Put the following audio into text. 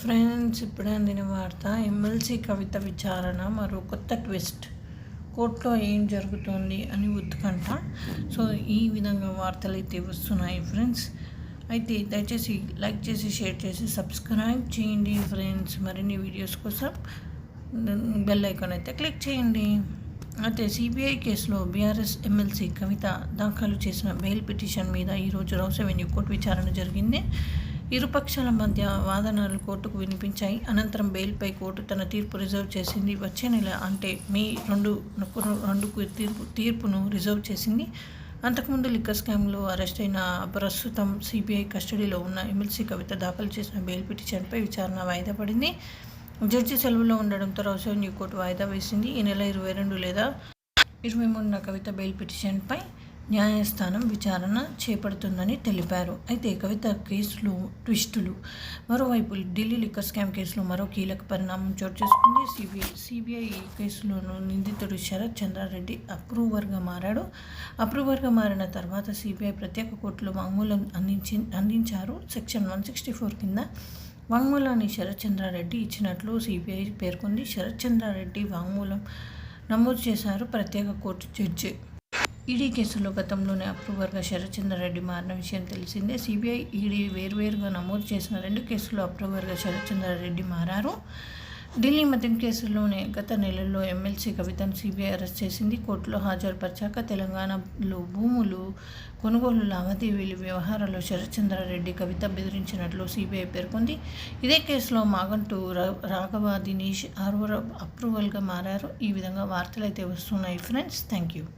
Friends ఇప్పుడు అందిన వార్త ఎమ్మెల్సీ కవిత విచారణ మరో కొత్త ట్విస్ట్. కోర్టులో ఏం జరుగుతుంది అని ఉత్కంఠ. సో ఈ విధంగా వార్తలు అయితే వస్తున్నాయి ఫ్రెండ్స్. అయితే దయచేసి లైక్ చేసి షేర్ చేసి సబ్స్క్రైబ్ చేయండి ఫ్రెండ్స్. మరిన్ని వీడియోస్ కోసం బెల్ ఐకాన్ అయితే క్లిక్ చేయండి. అయితే సిబిఐ కేసులో బీఆర్ఎస్ ఎమ్మెల్సీ కవిత దాఖలు చేసిన బెయిల్ పిటిషన్ మీద ఈరోజు రౌస్ అవెన్యూ కోర్టు విచారణ జరిగింది. ఇరుపక్షాల మధ్య వాదనలు కోర్టుకు వినిపించాయి. అనంతరం బెయిల్పై కోర్టు తన తీర్పు రిజర్వ్ చేసింది. వచ్చే నెల అంటే మే రెండు రెండుకు తీర్పు తీర్పును రిజర్వ్ చేసింది. అంతకుముందు లిక్కర్ స్కామ్లో అరెస్ట్ అయిన ప్రస్తుతం సిబిఐ కస్టడీలో ఉన్న ఎమ్మెల్సీ కవిత దాఖలు చేసిన బెయిల్ పిటిషన్పై విచారణ వాయిదా పడింది. జడ్జి సెలవులో ఉండడంతో రౌసవెన్యూ కోర్టు వాయిదా వేసింది. ఈ నెల ఇరవై రెండు లేదా ఇరవై మూడున కవిత బెయిల్ పిటిషన్పై న్యాయస్థానం విచారణ చేపడుతుందని తెలిపారు. అయితే కవిత కేసులో ట్విస్టులు. మరోవైపు ఢిల్లీ లిక్కర్ స్కామ్ కేసులో మరో కీలక పరిణామం చోటు చేసుకుంది. సిబిఐ సిబిఐ కేసులోను నిందితుడు శరత్ చంద్రారెడ్డి అప్రూవర్గా మారాడు. అప్రూవర్గా మారిన తర్వాత సిబిఐ ప్రత్యేక కోర్టులో వాంగ్మూలం అందించి అందించారు. సెక్షన్ వన్ సిక్స్టీ ఫోర్ కింద వాంగ్మూలాన్ని శరత్ చంద్రారెడ్డి ఇచ్చినట్లు సిబిఐ పేర్కొంది. శరత్ చంద్రారెడ్డి వాంగ్మూలం నమోదు చేశారు. ప్రత్యేక కోర్టు జడ్జి ఈడీ కేసులో గతంలోనే అప్రూవర్గా శరత్చంద్రారెడ్డి మారిన విషయం తెలిసిందే. సిబిఐ ఈడీ వేర్వేరుగా నమోదు చేసిన రెండు కేసుల్లో అప్రూవర్గా శరత్చంద్రారెడ్డి మారారు. ఢిల్లీ మద్యం కేసులోనే గత నెలలో ఎమ్మెల్సీ కవితను సిబిఐ అరెస్ట్ చేసింది. కోర్టులో హాజరుపరిచాక తెలంగాణలో భూములు కొనుగోలు లావాదేవీలు వ్యవహారాల్లో శరత్చంద్రారెడ్డి కవిత బెదిరించినట్లు సిబిఐ పేర్కొంది. ఇదే కేసులో మాగంటూ రాఘవ దినేష్ ఆర్వర్ అప్రూవల్గా మారారు. ఈ విధంగా వార్తలు అయితే వస్తున్నాయి ఫ్రెండ్స్. Thank you